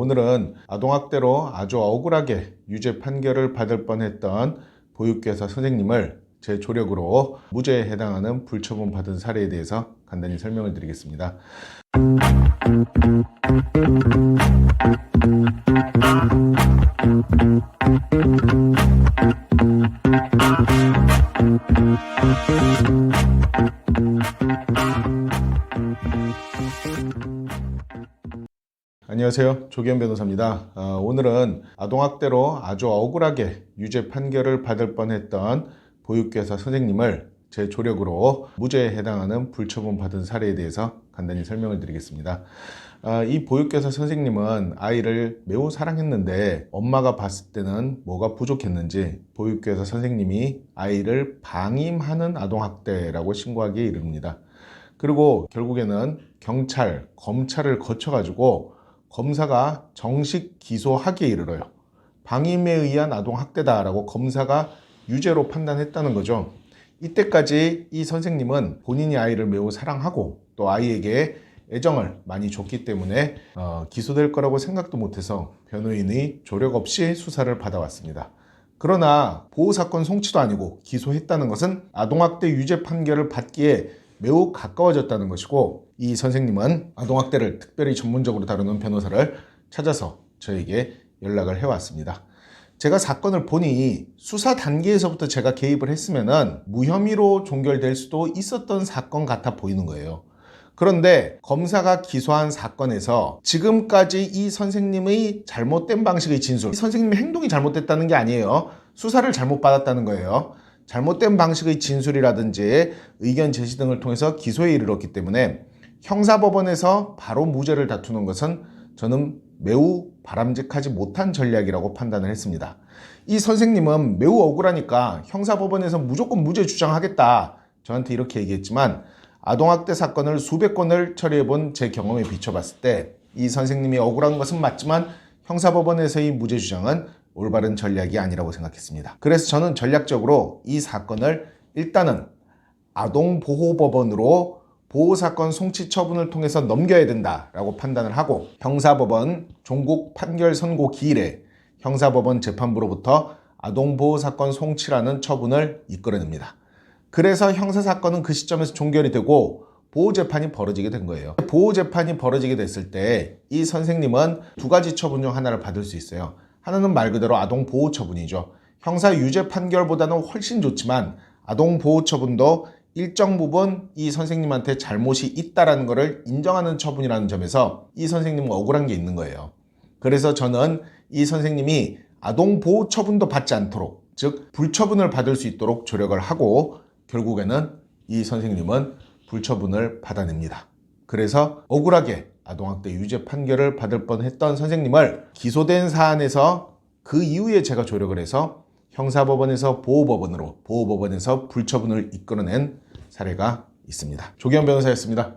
오늘은 아동학대로 아주 억울하게 유죄 판결을 받을 뻔했던 보육교사 선생님을 제 조력으로 무죄에 해당하는 불처분 받은 사례에 대해서 간단히 설명을 드리겠습니다. 안녕하세요. 조기현 변호사입니다. 어, 오늘은 아동학대로 아주 억울하게 유죄 판결을 받을 뻔했던 보육교사 선생님을 제 조력으로 무죄에 해당하는 불처분 받은 사례에 대해서 간단히 설명을 드리겠습니다. 아, 이 보육교사 선생님은 아이를 매우 사랑했는데 엄마가 봤을 때는 뭐가 부족했는지 보육교사 선생님이 아이를 방임하는 아동학대라고 신고하기에 이릅니다. 그리고 결국에는 경찰, 검찰을 거쳐가지고 검사가 정식 기소하기에 이르러요. 방임에 의한 아동학대다라고 검사가 유죄로 판단했다는 거죠. 이때까지 이 선생님은 본인이 아이를 매우 사랑하고 또 아이에게 애정을 많이 줬기 때문에 어, 기소될 거라고 생각도 못해서 변호인이 조력 없이 수사를 받아왔습니다. 그러나 보호사건 송치도 아니고 기소했다는 것은 아동학대 유죄 판결을 받기에 매우 가까워졌다는 것이고 이 선생님은 아동학대를 특별히 전문적으로 다루는 변호사를 찾아서 저에게 연락을 해왔습니다. 제가 사건을 보니 수사 단계에서부터 제가 개입을 했으면은 무혐의로 종결될 수도 있었던 사건 같아 보이는 거예요. 그런데 검사가 기소한 사건에서 지금까지 이 선생님의 잘못된 방식의 진술, 이 선생님의 행동이 잘못됐다는 게 아니에요. 수사를 잘못 받았다는 거예요. 잘못된 방식의 진술이라든지 의견 제시 등을 통해서 기소에 이르렀기 때문에 형사법원에서 바로 무죄를 다투는 것은 저는 매우 바람직하지 못한 전략이라고 판단을 했습니다. 이 선생님은 매우 억울하니까 형사법원에서 무조건 무죄 주장하겠다. 저한테 이렇게 얘기했지만 아동학대 사건을 수백 건을 처리해 본 제 경험에 비춰봤을 때 이 선생님이 억울한 것은 맞지만 형사법원에서의 무죄 주장은 올바른 전략이 아니라고 생각했습니다. 그래서 저는 전략적으로 이 사건을 일단은 아동보호법원으로 보호사건 송치 처분을 통해서 넘겨야 된다라고 판단을 하고 형사법원 종국 판결 선고 기일에 형사법원 재판부로부터 아동보호사건 송치라는 처분을 이끌어냅니다. 그래서 형사사건은 그 시점에서 종결이 되고 보호재판이 벌어지게 된 거예요. 보호재판이 벌어지게 됐을 때 이 선생님은 두 가지 처분 중 하나를 받을 수 있어요. 하나는 말 그대로 아동 보호 처분이죠. 형사 유죄 판결보다는 훨씬 좋지만 아동 보호 처분도 일정 부분 이 선생님한테 잘못이 있다라는 것을 인정하는 처분이라는 점에서 이 선생님은 억울한 게 있는 거예요. 그래서 저는 이 선생님이 아동 보호 처분도 받지 않도록 즉 불처분을 받을 수 있도록 조력을 하고 결국에는 이 선생님은 불처분을 받아냅니다. 그래서 억울하게 아동학대 유죄 판결을 받을 뻔했던 선생님을 기소된 사안에서 그 이후에 제가 조력을 해서 형사법원에서 보호법원으로 보호법원에서 불처분을 이끌어낸 사례가 있습니다. 조기현 변호사였습니다.